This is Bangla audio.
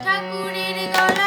ঠাকুরের গলা